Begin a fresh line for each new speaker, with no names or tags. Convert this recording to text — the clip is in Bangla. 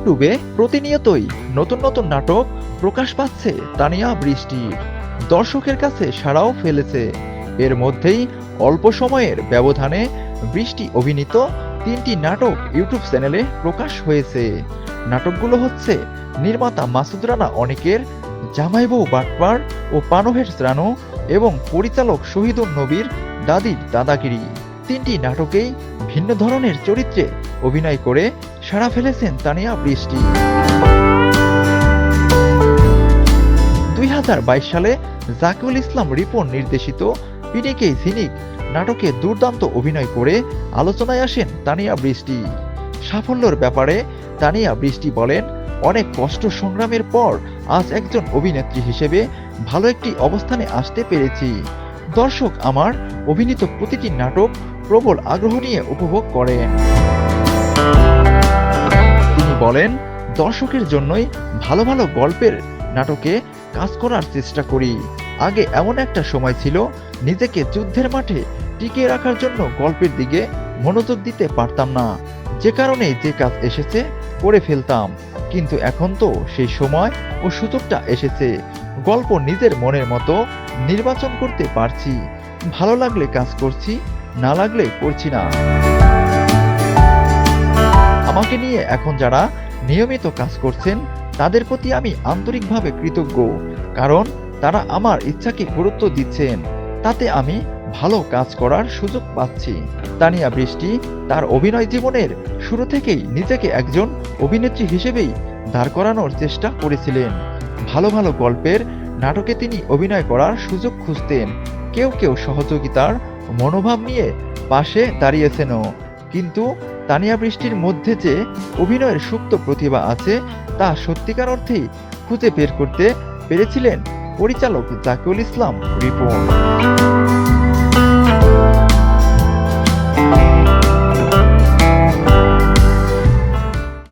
ইউটিউবে প্রতিনিয়তই নতুন নতুন নাটক প্রকাশ পাচ্ছে তানিয়া বৃষ্টি। দর্শকের কাছে সাড়াও ফেলেছে। এর মধ্যেই অল্প সময়ের ব্যবধানে বৃষ্টি অভিনীত তিনটি নাটক ইউটিউব চ্যানেলে প্রকাশ হয়েছে। নাটকগুলো হচ্ছে নির্মাতা মাসুদ রানা অনেকের, জামাইবউ বাটপার ও পানভের শ্রানু এবং পরিচালক শহীদুল নবীর দাদির দাদাগিরি। তিনটি নাটকেই ভিন্ন ধরনের চরিত্রে অভিনয় করে সাড়া ফেলেছেন তানিয়া বৃষ্টি। দুই হাজার বাইশ সালে জাকিউল ইসলাম রিপন নির্দেশিত পিডিকে ঝিনিক নাটকে দুর্দান্ত অভিনয় করে আলোচনায় আসেন তানিয়া বৃষ্টি। সাফল্যের ব্যাপারে তানিয়া বৃষ্টি বলেন, অনেক কষ্ট সংগ্রামের পর আজ একজন অভিনেত্রী হিসেবে ভালো একটি অবস্থানে আসতে পেরেছি। দর্শক আমার অভিনীত প্রতিটি নাটক প্রবল আগ্রহ নিয়ে উপভোগ করেন। তিনি বলেন, দর্শকের জন্যই ভালো ভালো গল্পের নাটকে কাজ করার চেষ্টা করি। আগে এমন একটা সময় ছিল, নিজেকে যুদ্ধের মাঠে টিকিয়ে রাখার জন্য গল্পের দিকে মনোযোগ দিতে পারতাম না। যে কারণে যে কাজ এসেছে, করে ফেলতাম। কিন্তু এখন তো সেই সময় ও সুযোগটা এসেছে। গল্প নিজের মনের মতো নির্বাচন করতে পারছি। ভালো লাগলে কাজ করছি না লাগলে করছি না। আমাকে নিয়ে এখন যারা নিয়মিত কাজ করছেন, তাদের প্রতি আমি আন্তরিকভাবে কৃতজ্ঞ, কারণ তারা আমার ইচ্ছাকে গুরুত্ব দিচ্ছেন। তাতে আমি ভালো কাজ করার সুযোগ পাচ্ছি। তানিয়া বৃষ্টি তার অভিনয় জীবনের শুরু থেকেই নিজেকে একজন অভিনেত্রী হিসেবেই দাঁড় করানোর চেষ্টা করেছিলেন। ভালো ভালো গল্পের নাটকে তিনি অভিনয় করার সুযোগ খুঁজতেন। কেউ কেউ সহযোগিতার মনোভাব নিয়ে পাশে দাঁড়িয়েছেনও। কিন্তু তানিয়া বৃষ্টির মধ্যে যে অভিনয়ের সুপ্ত প্রতিভা আছে, তা সত্যিকার অর্থেই খুঁজে বের করতে পেরেছিলেন পরিচালক জাকিউল ইসলাম রিপন।